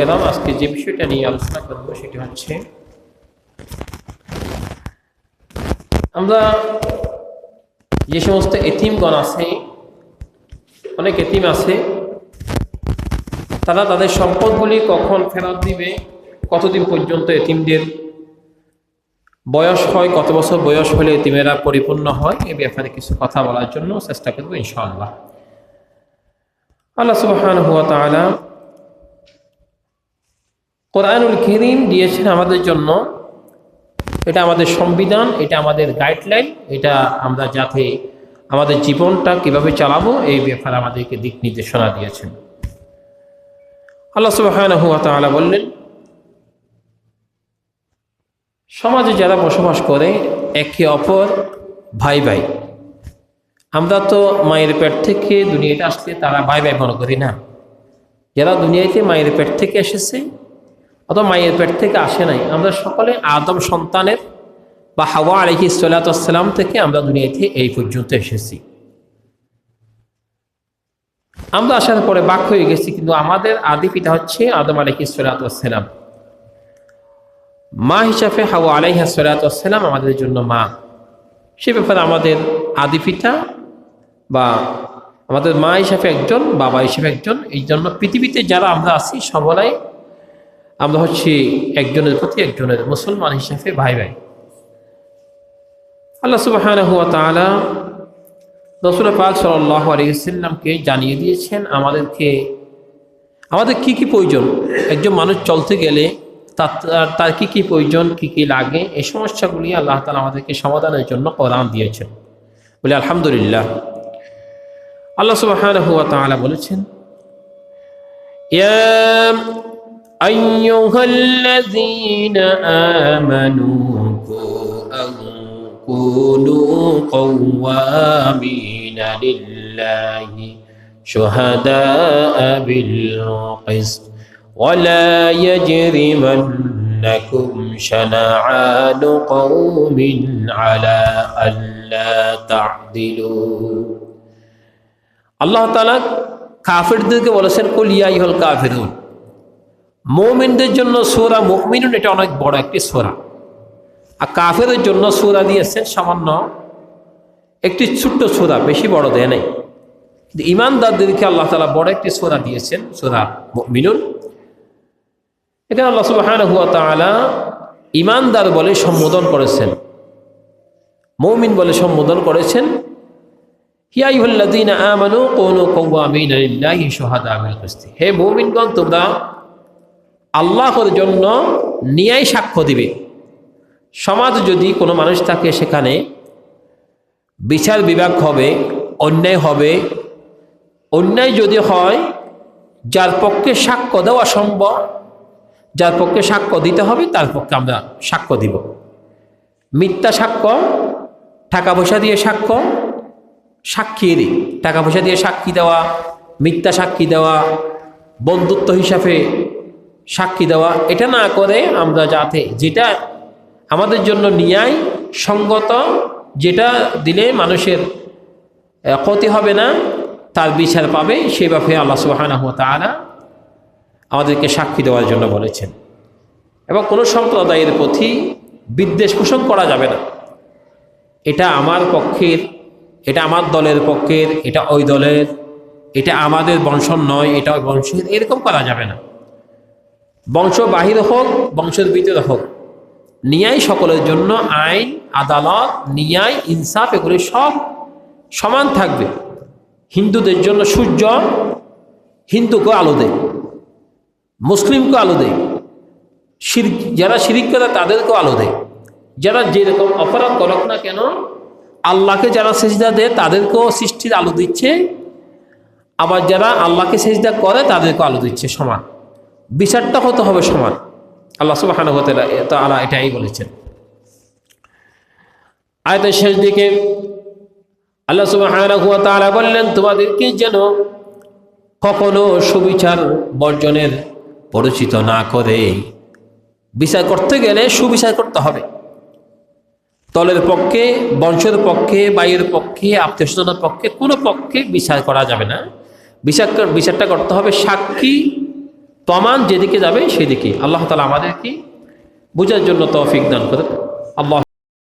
কেরাম আজকে যে বিষয়টা নিয়ে আলোচনা করব সেটি হচ্ছে, আমরা যে সমস্ত এতিমগণ আছে, অনেক এতিম আছে, তারা তাদের সম্পদগুলি কখন ফেরত দিবে? কতদিন পর্যন্ত এতিমদের বয়স হয়? কত বছর বয়স হলে এতিমেরা পরিপূর্ণ হয়? এ ব্যাপারে কিছু কথা বলার জন্য চেষ্টা করব ইনশাআল্লাহ। আল্লাহ তাআলা কোরআনুল করিম দিয়েছেন আমাদের জন্য। এটা আমাদের সংবিধান, এটা আমাদের গাইডলাইন এটা আমরা যাতে আমাদের জীবনটা কীভাবে চালাবো, এই ব্যাপারে আমাদেরকে দিক নির্দেশনা দিয়েছেন। আল্লাহ সুবহানাহু ওয়া বললেন, সমাজে যারা বসবাস করে, একে অপর ভাই ভাই। আমরা তো মায়ের পেট থেকে দুনিয়াতে আসলে তারা ভাই ভাই মনে করি না। যারা দুনিয়াতে মায়ের পেট থেকে এসেছে অথবা মায়ের পেট থেকে আসে নাই। আমরা সকলে আদম সন্তানের বা হাওয়া আলহি সাল্লাতাম থেকে আমরা দুনিয়াতে এই পর্যন্ত এসেছি। আমরা আসার পরে বাক হয়ে গেছি, কিন্তু আমাদের আদি পিতা হচ্ছে আদম আলহি সাল্লাতাম মা হিসাবে হাওয়া আলাইহা সাল্লাতাম আমাদের জন্য মা। সে ব্যাপারে আমাদের আদি পিতা বা আমাদের মা হিসাবে একজন, বাবা হিসেবে একজন, এই জন্য পৃথিবীতে যারা আমরা আছি সবাই আমরা হচ্ছি একজনের প্রতি একজনের মুসলমান হিসাবে ভাই ভাই। আল্লাহ সুবাহ তালা রসুল সাল্লাহ আলিয়াল্লামকে জানিয়ে দিয়েছেন, আমাদেরকে, আমাদের কি কি প্রয়োজন? একজন মানুষ চলতে গেলে তার তার কী কী প্রয়োজন, কী কী লাগে, এই সমস্যাগুলি আল্লাহ তালা আমাদেরকে সমাধানের জন্য কোরআন দিয়েছেন। বলে আলহামদুলিল্লাহ। আল্লাহ সুবাহ তালা বলেছেন أيها الذين آمنوا كونوا قوامين لله شهداء بالقسط ولا يجرمنكم شنعان قوم على ألا تعدلوا الله تعالى কাফেরদেরকে বলেছেন কলিয়া ইহল কাফেরুন মৌমিনদের জন্য সোরা মুমিনুন এটা অনেক বড় একটি সোরা। আর কাফেরের জন্য সোরা দিয়েছেন সামান্য একটি ছোট্ট সোরা, বেশি বড় দেয় নাই। কিন্তু ইমানদারদেরকে আল্লাহ তালা বড় একটি সোরা দিয়েছেন, সোরা মিনুন এখানে আল্লাহ সুবাহান হুয়া তালা ইমানদার বলে সম্বোধন করেছেন। মৌমিন বলে সম্বোধন করেছেন হে মৌমিনগণ, তোমরা আল্লাহর জন্য নিয়াই সাক্ষ্য দিবে। সমাজ যদি কোনো মানুষ থাকে, সেখানে বিচার বিভাগ হবে, অন্যায় হবে। অন্যায় যদি হয়, যার পক্ষে সাক্ষ্য দেওয়া সম্ভব, যার পক্ষে সাক্ষ্য দিতে হবে, তার পক্ষে আমরা সাক্ষ্য দিব। মিথ্যা সাক্ষ্য, টাকা পয়সা দিয়ে সাক্ষ্য, সাক্ষী দিই। টাকা পয়সা দিয়ে সাক্ষী দেওয়া, মিথ্যা সাক্ষী দেওয়া, বন্ধুত্ব হিসাবে সাক্ষী দেওয়া, এটা না করে আমরা যাতে যেটা আমাদের জন্য নিয়ায় সঙ্গত, যেটা দিলে মানুষের ক্ষতি হবে না, তার বিচার পাবে, সে ব্যাপারে আল্লাহ সুবাহানাহ তালা আমাদেরকে সাক্ষী দেওয়ার জন্য বলেছেন। এবং কোনো সম্প্রদায়ের প্রতি বিদ্বেষ পোষণ করা যাবে না। এটা আমার পক্ষের, এটা আমার দলের পক্ষের, এটা ওই দলের, এটা আমাদের বংশ নয়, এটা বংশের, এরকম করা যাবে না। বংশ বাহির হোক, বংশের ভিতরে হোক। নিয়াই সকলের জন্য আইন, আদালত নিয়াই ইনসাফ এগুলি সব সমান থাকবে। হিন্দুদের জন্য সূর্য হিন্দুকে আলো দেয় মুসলিমকে আলো দেয়। যারা শিরিক করে তাদেরকেও আলো দেয়। যারা যেরকম অপরাধ করক না কেন, আল্লাহকে যারা সেজদা দেয় তাদেরকেও সৃষ্টির আলো দিচ্ছে। আবার যারা আল্লাহকে সেজদা করে তাদেরকেও আলো দিচ্ছে সমান। বিচারটা হতে হবে সমান। আল্লাহ সুবাহান আল্লাহ এটাই বলেছেন। আয়তের শেষ দিকে আল্লাহ সুবাহান বললেন, তোমাদেরকে যেন কখনো সুবিচার বর্জনের পরিচিত না করে বিচার করতে গেলে সুবিচার করতে হবে। দলের পক্ষে, বংশের পক্ষে বাইয়ের পক্ষে, আত্মীয় পক্ষে কোনো পক্ষে বিচার করা যাবে না। বিচার বিচারটা করতে হবে সাক্ষী তমান যেদিকে যাবে সেদিকে। আল্লাহ তালা আমাদেরকে বোঝার জন্য তৌফিক দান করে আল্লাহ